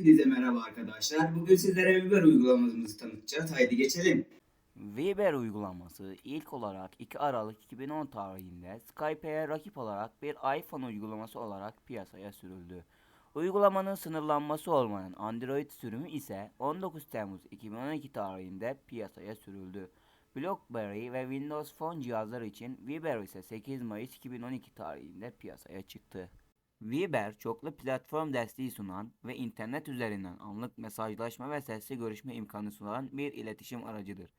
Hepinize merhaba arkadaşlar. Bugün sizlere Viber uygulamamızı tanıtacağız. Haydi geçelim. Viber uygulaması ilk olarak 2 Aralık 2010 tarihinde Skype'ye rakip olarak bir iPhone uygulaması olarak piyasaya sürüldü. Uygulamanın sınırlanması olmayan Android sürümü ise 19 Temmuz 2012 tarihinde piyasaya sürüldü. BlackBerry ve Windows Phone cihazları için Viber ise 8 Mayıs 2012 tarihinde piyasaya çıktı. Viber çoklu platform desteği sunan ve internet üzerinden anlık mesajlaşma ve sesli görüşme imkanı sunan bir iletişim aracıdır.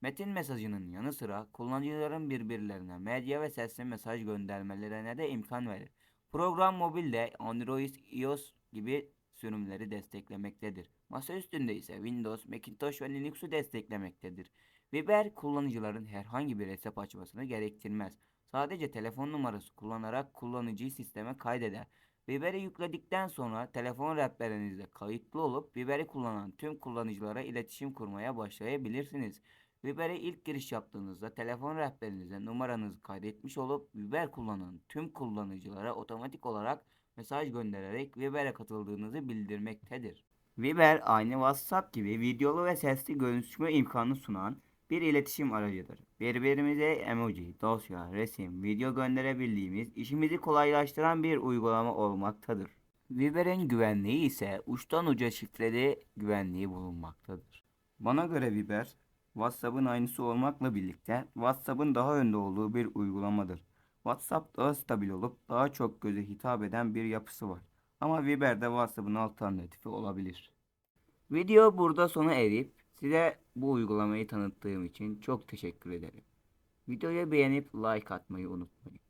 Metin mesajının yanı sıra kullanıcıların birbirlerine medya ve sesli mesaj göndermelerine de imkan verir. Program mobilde Android, iOS gibi sürümleri desteklemektedir. Masa üstünde ise Windows, Macintosh ve Linux'u desteklemektedir. Viber kullanıcıların herhangi bir hesap açmasını gerektirmez. Sadece telefon numarası kullanarak kullanıcıyı sisteme kaydeder. Viber'i yükledikten sonra telefon rehberinizde kayıtlı olup Viber'i kullanan tüm kullanıcılara iletişim kurmaya başlayabilirsiniz. Viber'e ilk giriş yaptığınızda telefon rehberinize numaranızı kaydetmiş olup Viber kullanan tüm kullanıcılara otomatik olarak mesaj göndererek Viber'e katıldığınızı bildirmektedir. Viber aynı WhatsApp gibi videolu ve sesli görüşme imkanı sunan bir iletişim aracıdır. Birbirimize emoji, dosya, resim, video gönderebildiğimiz işimizi kolaylaştıran bir uygulama olmaktadır. Viber'in güvenliği ise uçtan uca şifreli güvenliği bulunmaktadır. Bana göre Viber, WhatsApp'ın aynısı olmakla birlikte WhatsApp'ın daha önde olduğu bir uygulamadır. WhatsApp daha stabil olup daha çok göze hitap eden bir yapısı var. Ama Viber de WhatsApp'ın alternatifi olabilir. Video burada sona erip size bu uygulamayı tanıttığım için çok teşekkür ederim. Videoyu beğenip like atmayı unutmayın.